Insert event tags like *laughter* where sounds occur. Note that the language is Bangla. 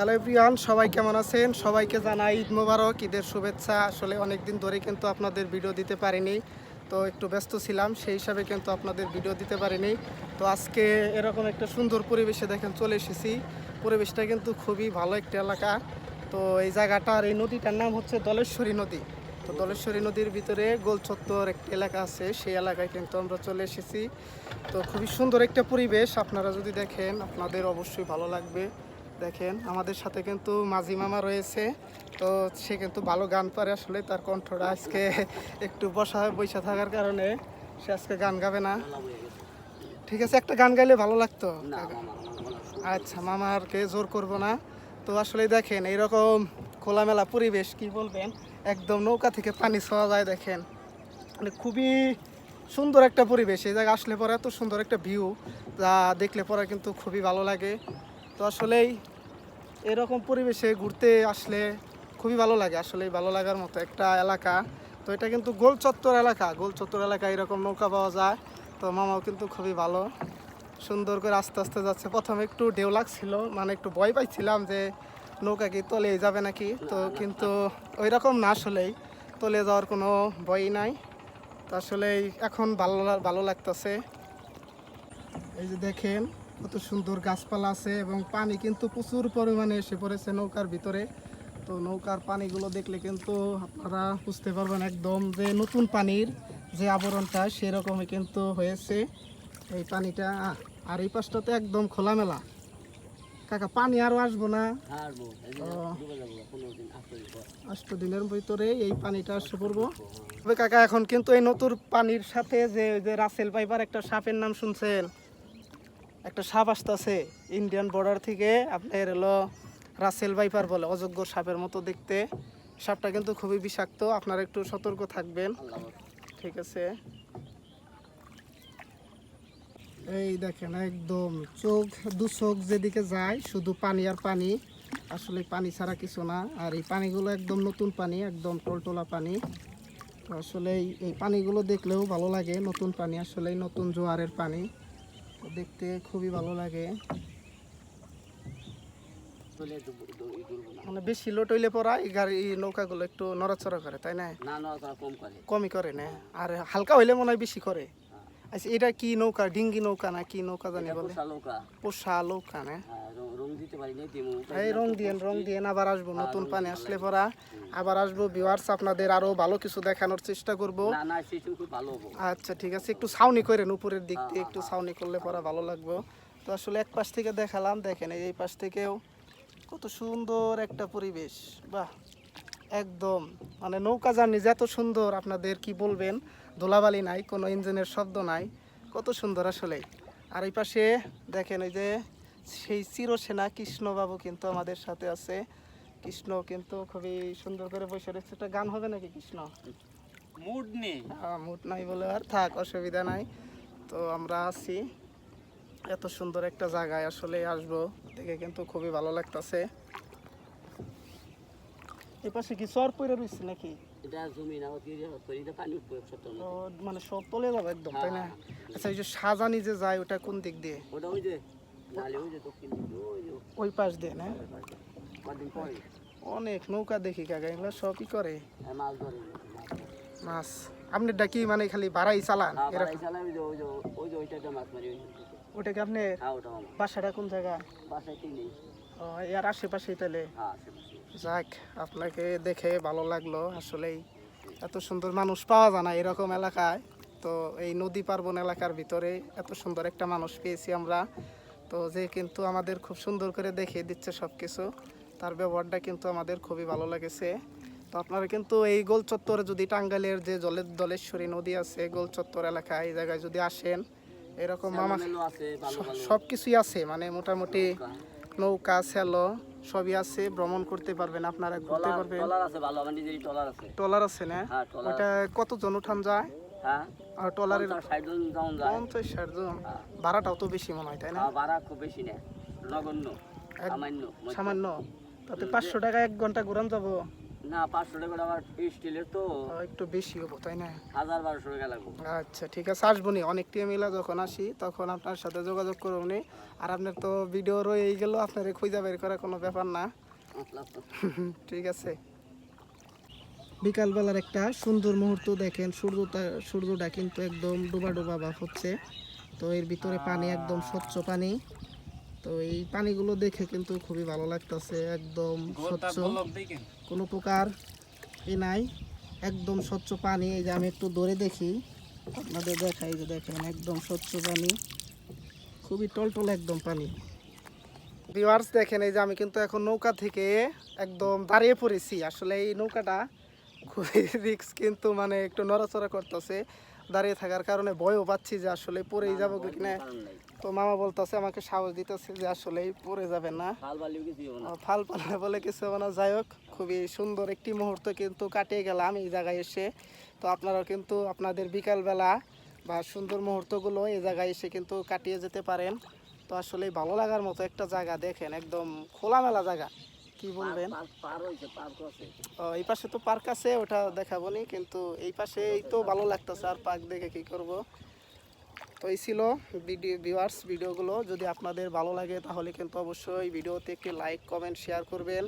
হ্যালো এভরিওয়ান সবাই কেমন আছেন? সবাইকে জানাই ঈদ মোবারক, ঈদের শুভেচ্ছা। আসলে অনেক দিন ধরে কিন্তু আপনাদের ভিডিও দিতে পারিনি। তো একটু ব্যস্ত ছিলাম, সেই হিসাবে কিন্তু আপনাদের ভিডিও দিতে পারিনি। তো আজকে এরকম একটা সুন্দর পরিবেশে দেখেন চলে এসেছি। পরিবেশটা কিন্তু খুবই ভালো একটা এলাকা। তো এই জায়গাটার এই নদীটার নাম হচ্ছে দলেশ্বরী নদী। তো দলেশ্বরী নদীর ভিতরে গোলচত্বর একটা এলাকা আছে, সেই এলাকায় কিন্তু আমরা চলে এসেছি। তো খুবই সুন্দর একটা পরিবেশ, আপনারা যদি দেখেন, আপনাদের অবশ্যই ভালো লাগবে। দেখেন আমাদের সাথে কিন্তু মাঝি মামা রয়েছে। তো সে কিন্তু ভালো গান পারে আসলে তার কণ্ঠটা আজকে একটু বসা বৈশা থাকার কারণে সে আজকে গান গাবে না। ঠিক আছে একটা গান গাইলে ভালো লাগতো? আচ্ছা মামারকে জোর করব না। তো আসলে দেখেন এইরকম খোলামেলা পরিবেশ কি বলবেন একদম নৌকা থেকে পানি ছোঁয়া যায় দেখেন। মানে খুবই সুন্দর একটা পরিবেশ এই জায়গায় আসলে পরে এত সুন্দর একটা ভিউ যা দেখলে পরে কিন্তু খুবই ভালো লাগে। তো আসলেই এরকম পরিবেশে ঘুরতে আসলে খুবই ভালো লাগে। আসলেই ভালো লাগার মতো একটা এলাকা। তো এটা কিন্তু গোল চত্বর এলাকা। গোল চত্বর এলাকায় এরকম নৌকা পাওয়া যায়। তো মামাও কিন্তু খুবই ভালো। সুন্দর করে আস্তে আস্তে যাচ্ছে। প্রথমে একটু ঢেউ লাগছিল মানে একটু ভয় পাইছিলাম যে নৌকা কি তলে যাবে নাকি? তো কিন্তু ওই রকম না আসলেই। তলে যাওয়ার কোনো ভয়ই নাই। তো আসলেই এখন ভালো ভালো লাগতেছে। এই যে দেখেন কত সুন্দর গাছপালা আছে এবং পানি কিন্তু প্রচুর পরিমাণে এসে পড়েছে নৌকার ভিতরে। তো নৌকার পানিগুলো দেখলে কিন্তু আপনারা বুঝতে পারবেন একদম যে নতুন পানির যে আবরণটা সেরকমই কিন্তু হয়েছে। এই পানিটা আর এই পাশটা তো একদম খোলামেলা। কাকা পানি আরও আসব না? ও। আষ্ট দিনের ভিতরে এই পানিটা আসতে পড়ব। তবে কাকা এখন কিন্তু এই নতুন পানির সাথে যে ওই যে রাসেল পাইবার একটা সাপের নাম শুনছেন? একটা সাপ আসতেছে ইন্ডিয়ান বর্ডার থেকে আপনার হলো রাসেল ভাইপার বলে, অযোগ্য সাপের মতো দেখতে। সাপটা কিন্তু খুবই বিষাক্ত, আপনারা একটু সতর্ক থাকবেন। ঠিক আছে। এই দেখেন, একদম চোখ দু চোখ যেদিকে যায়, শুধু পানি আর পানি। আসলে পানি ছাড়া কিছু না। আর এই পানিগুলো একদম নতুন পানি, একদম টলটলা পানি। আসলে এই- পানিগুলো দেখলেও ভালো লাগে। নতুন পানি আসলে নতুন জোয়ারের পানি। দেখতে খুবই ভালো লাগে। মানে বেশি লোট হইলে পরা এই গাড়ি নৌকাগুলো একটু নড়াচড়া করে তাই না? কমই করে না। আর হালকা হইলে মনে হয় বেশি করে। আচ্ছা এটা কি নৌকা? ডিঙ্গি নৌকা না কি নৌকা জানি বলে? পোষা নৌকা। না? হ্যাঁ, এই রং দিয়েন রং দিয়েন আবার আসব নতুন পানি আসলে পরা আবার আসব ভিউয়ার্স আপনাদের আরও ভালো কিছু দেখানোর চেষ্টা করব। আচ্ছা ঠিক আছে একটু ছাউনি করেন উপরের দিক দিয়ে একটু ছাউনি করলে পরা ভালো লাগবে। তো আসলে এক পাশ থেকে দেখালাম দেখেন এই পাশ থেকেও কত সুন্দর একটা পরিবেশ। বাহ একদম। মানে নৌকা জার্নি যে এত সুন্দর আপনাদের কি বলবেন? ধুলাবালি নাই কোনো ইঞ্জিনের শব্দ নাই। কত সুন্দর আসলে। আর এই পাশে দেখেন এই যে সেই চিরসেনা কৃষ্ণবাবু কিন্তু আমাদের সাথে আছে। কৃষ্ণ কিন্তু খুবই সুন্দর করে বসে রয়েছে। একটা গান হবে নাকি কৃষ্ণ? মুড নেই। আহ, মুড নাই বলে আর থাক অসুবিধা নাই। তো আমরা আছি। এত সুন্দর একটা জায়গায় আসলে আসব। দেখে কিন্তু খুবই ভালো লাগতেছে। এই পাশে কি চর পড়ে রয়েছে নাকি? এটা জমি না পানি উঠবো মানে সব তলে যাবে একদম তাই না? আচ্ছা ওই যে সাজানি যে যায় ওটা কোন দিক দিয়ে? ওটা ওই যে নালে ওই যে দক্ষিণ দিকে ওই পাশ দিয়ে না? অনেক নৌকা দেখি কাকা এগুলো সবই করে। মাছ ধরে। মাছ। আপনি ডাকি মানে খালি বাড়াই চালান? হ্যাঁ মাছ ওটাকে আপনি হ্যাঁ বাসাটা কোন জায়গা? বাসায় এর আশেপাশেই তাহলে? হ্যাঁ আশেপাশে। যাক আপনাকে দেখে ভালো লাগল। আসলেই এত সুন্দর মানুষ পাওয়া যায় না এরকম এলাকায়। তো এই নদী পার্বণ এলাকার ভিতরে এত সুন্দর একটা মানুষ পেয়েছি আমরা। তো যে কিন্তু আমাদের খুব সুন্দর করে দেখিয়ে দিচ্ছে সব কিছু তার ব্যবহারটা কিন্তু আমাদের খুবই ভালো লেগেছে। তো আপনারা কিন্তু এই গোল চত্বরে যদি টাঙ্গাইলের যে জলের দলেশ্বরী নদী আছে গোল চত্বর এলাকায় এই জায়গায় যদি আসেন এরকম ভালো সব কিছুই আছে মানে মোটামুটি নৌকা। সেলো সবই আছে ভ্রমণ করতে পারবেন আপনারা ঘুরতে পারবেন। টলার আছে ভালো আমার নিজেরই টলার আছে। টলার আছে না? হ্যাঁ টলার ওটা কতজন উঠান যায়? হ্যাঁ আর পঞ্চাশ ষাট জন যাওন যায়। পঞ্চাশ ষাট জন হ্যাঁ। ভাড়াটাও তো বেশি মনে হয় তাই না? ভাড়া খুব বেশি না নগণ্য সামান্য সামান্য? তাতে পাঁচশো টাকা এক ঘণ্টা ঘুরান যাব। না পাঁচশো টাকা আবার স্টিলের তো। একটু বেশি হব তাই না? হাজার বারোশো টাকা লাগবে। আচ্ছা ঠিক আছে আসব নি। অনেক মিলা যখন আসি তখন আপনার সাথে যোগাযোগ করব নি। আর আপনার তো ভিডিও রয়েই গেল আপনার খুঁজে বের করা কোনো ব্যাপার না। *laughs* ঠিক আছে। বিকালবেলার একটা সুন্দর মুহূর্ত দেখেন সূর্যটা সূর্যটা কিন্তু একদম ডোবা ডোবা ভাব হচ্ছে। তো এর ভিতরে পানি একদম স্বচ্ছ পানি। তো এই পানিগুলো দেখে কিন্তু খুবই ভালো লাগতেছে একদম স্বচ্ছ। কোনো প্রকার ই নাই একদম স্বচ্ছ পানি। এই যে আমি একটু দূরে দেখি আপনাদের দেখাই যে দেখেন একদম স্বচ্ছ পানি খুবই টলটল একদম পানি। ভিউয়ার্স দেখেন এই যে আমি কিন্তু এখন নৌকা থেকে একদম দাঁড়িয়ে পড়েছি। আসলে এই নৌকাটা খুবই *laughs* রিক্স কিন্তু মানে একটু নড়াচড়া করতেছে। দাঁড়িয়ে থাকার কারণে ভয়ও পাচ্ছি যে আসলে পড়েই যাব কিনা তো মামা বলতেছে আমাকে সাহস দিতেছে যে আসলে পরে যাবে না। ফাল পাল্লা বলে কিছু হবে না। যাই হোক খুবই সুন্দর একটি মুহূর্ত কিন্তু কাটিয়ে গেলাম এই জায়গায় এসে। তো আপনারাও কিন্তু আপনাদের বিকালবেলা বা সুন্দর মুহূর্তগুলো এই জায়গায় এসে কিন্তু কাটিয়ে যেতে পারেন। তো আসলে ভালো লাগার মতো একটা জায়গা দেখেন একদম খোলামেলা জায়গা। কি বলবেন? ও, এই পাশে তো পার্ক আছে ওটা দেখাবো নি কিন্তু এই পাশে এই তো ভালো লাগতেছে আর পার্ক দেখে কি করব। তো এই ছিল ভিডিও ভিউয়ার্স ভিডিওগুলো। যদি আপনাদের ভালো লাগে তাহলে কিন্তু অবশ্যই ভিডিওতে একটি লাইক কমেন্ট শেয়ার করবেন।